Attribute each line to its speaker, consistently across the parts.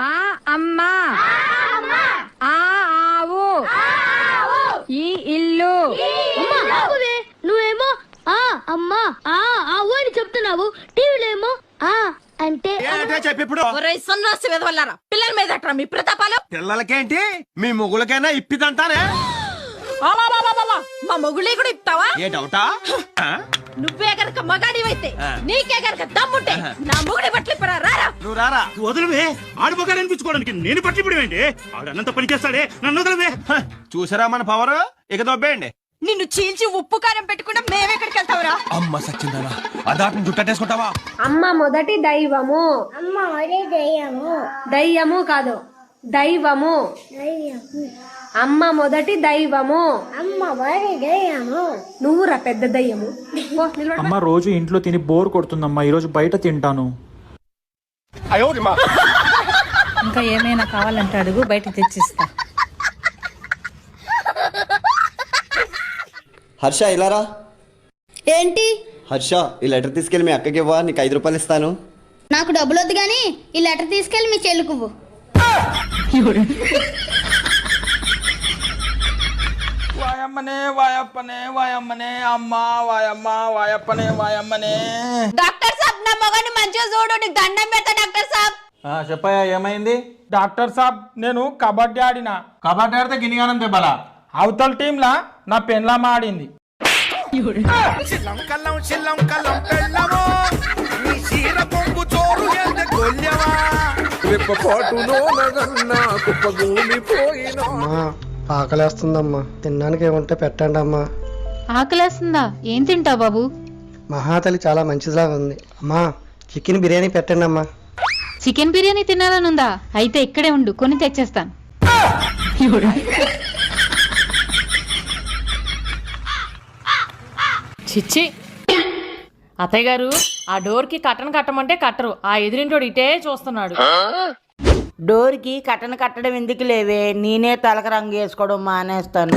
Speaker 1: ఆ అమ్మ. ఆ ఆవు. ఈ ఇల్లు.
Speaker 2: నువ్వేమో ఆ అమ్మా ఆ ఆవు అని చెప్తున్నావు. టీవీలో ఏమో ఆ అంటే
Speaker 3: ఏంటే చెప్పి ఇప్పుడు.
Speaker 4: ఒరే సన్నాసి విధవల్లారా. పిల్లల మీద అట్రా మీ ప్రతాపాలు?
Speaker 3: పిల్లలకేంటి? మీ ముగ్గులకైనా ఇప్పిదంటానే.
Speaker 4: మా మొగుళ్ళే కూడా ఇస్తావా
Speaker 3: ఏ డౌటా?
Speaker 4: నువ్వే గనక మగాడివైతే. నీకే గనక దమ్ముంటే నా మొగుడి బట్టలు ఇప్పరా రారా.
Speaker 3: నువ్వు రారా?
Speaker 5: వదలవే. ఆడు మొగాడు అనిపించుకోవడానికి నేను పట్టి ఏంటి ఆడు అన్నంత పని చేస్తాడే నన్ను వదలవే.
Speaker 3: చూసారా మన పవర్? ఇక దొబ్బేయండి.
Speaker 4: నిన్ను చీల్చి ఉప్పు కారం పెట్టుకుంటే మేమెక్కడికి వెళ్తావురా?
Speaker 3: అమ్మ సచ్చిందనా అదాటిని జుట్టేసుకుంటావా?
Speaker 1: అమ్మ మొదటి దైవము.
Speaker 2: అమ్మ ఒరే దయ్యము.
Speaker 1: దయ్యము కాదు దైవము. అమ్మ మొదటి దైవము.
Speaker 2: అమ్మ ఒరే దయ్యము
Speaker 1: నువ్వురా పెద్ద దయ్యము. పో, నిలబడు.
Speaker 6: అమ్మ రోజు ఇంట్లో తిని బోర్ కొడుతుందమ్మా ఈరోజు బయట తింటాను.
Speaker 7: ఇంకా ఏమైనా కావాలంటే అడుగు బయట తెచ్చిస్తా.
Speaker 8: హర్ష ఇలారా
Speaker 2: ఏంటి?
Speaker 8: హర్ష ఈ లెటర్ తీసుకెళ్ళి మీ అక్కకి ఇవ్వా నీకు ఐదు రూపాయలు ఇస్తాను.
Speaker 2: నాకు డబ్బులు వద్దు కానీ ఈ లెటర్ తీసుకెళ్ళి మీ చెల్లుకు
Speaker 9: వాయమ్మనే వాయప్పనే వాయమ్మనే అమ్మ వాయమ్మ వాయప్పనే వాయమ్మనే.
Speaker 4: డాక్టర్ సాబ్ నా మొగాన్ని మంచిగా చూడు నీకు దండం పెడతా డాక్టర్ సాబ్.
Speaker 9: చెప్పయ్యా ఏమైంది? డాక్టర్ సాబ్ నేను కబడ్డీ ఆడినా.
Speaker 6: కబడ్డీ ఆడితే గినిగానం దెబ్బలా?
Speaker 9: అవతల టీంలా నా పెన్లామ ఆడింది
Speaker 10: అమ్మా. ఆకలేస్తుందమ్మా. తినడానికి ఏముంటే పెట్టండి అమ్మా
Speaker 7: ఆకలేస్తుందా? ఏం తింటావు బాబు?
Speaker 10: మహాతలి చాలా మంచిదిలాగా ఉంది. అమ్మా చికెన్ బిర్యానీ పెట్టండి అమ్మా
Speaker 7: చికెన్ బిర్యానీ తినాలనుందా? అయితే ఇక్కడే ఉండు కొని తెచ్చేస్తాను.
Speaker 11: చిచ్చి. అత్తయ్య గారు ఆ డోర్కి కట్టను కట్టమంటే కట్టరు. ఆ ఎదురింటోడు ఇటే చూస్తున్నాడు.
Speaker 7: డోర్కి కట్టను కట్టడం ఎందుకు లేవే నేనే తలక రంగు వేసుకోవడం మానేస్తాను.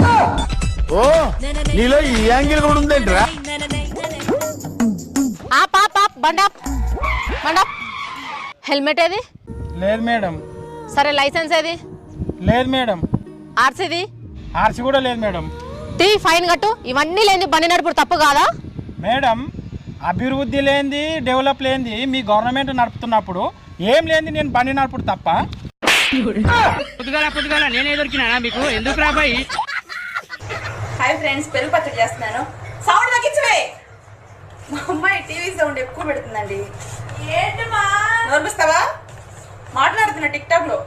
Speaker 3: నీలో ఈ యాంగిల్ కూడా ఉందేంట్రా.
Speaker 4: ఆ పాప బండాప్ బండాప్ హెల్మెట్ ఏది?
Speaker 9: లేదు మేడం.
Speaker 4: సరే లైసెన్స్ ఏది?
Speaker 9: లేదు మేడం.
Speaker 4: ఆర్సీది
Speaker 9: ఆర్సి కూడా లేదు మేడం.
Speaker 4: తీ ఫైన్ కట్టు. ఇవన్నీ లేని బండి నడుపుడు తప్పు కాదా?
Speaker 9: మేడం అభివృద్ధి లేనిది డెవలప్ లేనిది మీ గవర్నమెంట్ నడుపుతున్నప్పుడు ఏం లేనిది నేను బండి నడుపుడు తప్ప.
Speaker 4: హాయ్ ఫ్రెండ్స్ పెరుగు పచ్చడి చేస్తున్నాను. సౌండ్ తగ్గించవే. మా అమ్మాయి టీవీ సౌండ్ ఎక్కువ పెడుతుందండి. ఏంటి మా? నోర్మిస్తావా? మాట్లాడుతున్నా టిక్ టాక్లో.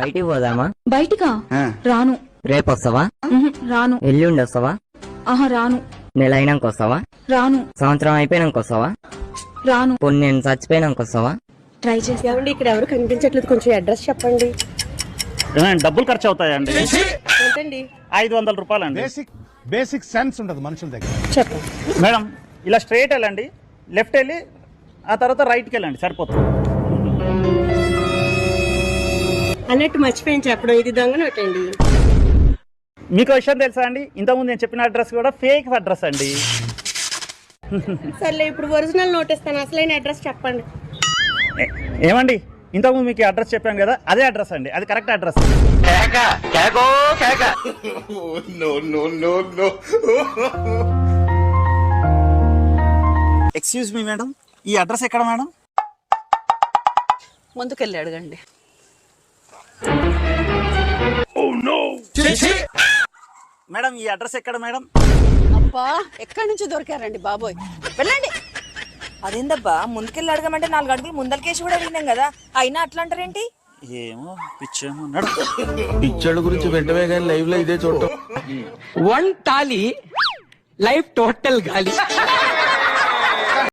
Speaker 7: బయటికి పోదామా?
Speaker 1: బయటికా? రాను.
Speaker 7: రేపు వస్తావా
Speaker 1: రాను.
Speaker 7: ఎల్లుండి వస్తావా
Speaker 1: ఆహా రాను.
Speaker 7: నెల అయినాక వస్తావా?
Speaker 1: రాను.
Speaker 7: సంవత్సరం అయిపోయినాక వస్తావా?
Speaker 1: రాను.
Speaker 7: కొన్ని నేను చచ్చిపోయినాక వస్తావా?
Speaker 1: ట్రై చేసి
Speaker 4: ఇక్కడ ఎవరు కనిపించట్లేదు. కొంచెం అడ్రస్ చెప్పండి.
Speaker 5: డబ్బులు ఖర్చు అవుతాయండి?
Speaker 4: ఏంటండి?
Speaker 5: ఐదు వందల రూపాయలు అండి
Speaker 3: బేసిక్ బేసిక్ సెన్స్ ఉండదు మనుషుల దగ్గర.
Speaker 4: చెప్పండి.
Speaker 5: మేడం ఇలా స్ట్రైట్ వెళ్ళండి. లెఫ్ట్ వెళ్ళి ఆ తర్వాత రైట్కి వెళ్ళండి. సరిపోతుంది.
Speaker 4: అన్నట్టు మర్చిపోయింది చెప్పడం. ఇది దొంగ నోటండి.
Speaker 5: మీకు విషయం తెలుసా అండి? ఇంతకుముందు నేను చెప్పిన అడ్రస్ కూడా ఫేక్ అడ్రస్ అండి.
Speaker 4: సర్లే ఇప్పుడు ఒరిజినల్ నోట్ ఇస్తాను. అసలైన అడ్రస్ చెప్పండి.
Speaker 5: ఏమండి? ఇంతకుముందు మీకు అడ్రస్ చెప్పాను కదా అదే అడ్రస్ అండి. అది correct address excuse me madam ఈ అడ్రస్ ఎక్కడ మేడం
Speaker 4: ముందుకెళ్ళి అడగండి.
Speaker 5: మేడం ఈ అడ్రస్ ఎక్కడ మేడం?
Speaker 4: అబ్బా ఎక్కడి నుంచి దొరికారండి బాబోయ్? వెళ్ళండి. అదేందబ్బా ముందుకెళ్ళి అడగమంటే నాలుగు అడుగులు ముందలకేసి కూడా అడిగినాం కదా. అయినా అట్లా అంటారేంటి
Speaker 5: ఏమో పిచ్చేమో నడు.
Speaker 3: పిచ్చోళ్ళ గురించి వెంటనే కానీ లైవ్లో ఇదే చూడటం.
Speaker 9: వన్ టాలీ లైఫ్ టోటల్ గాలి.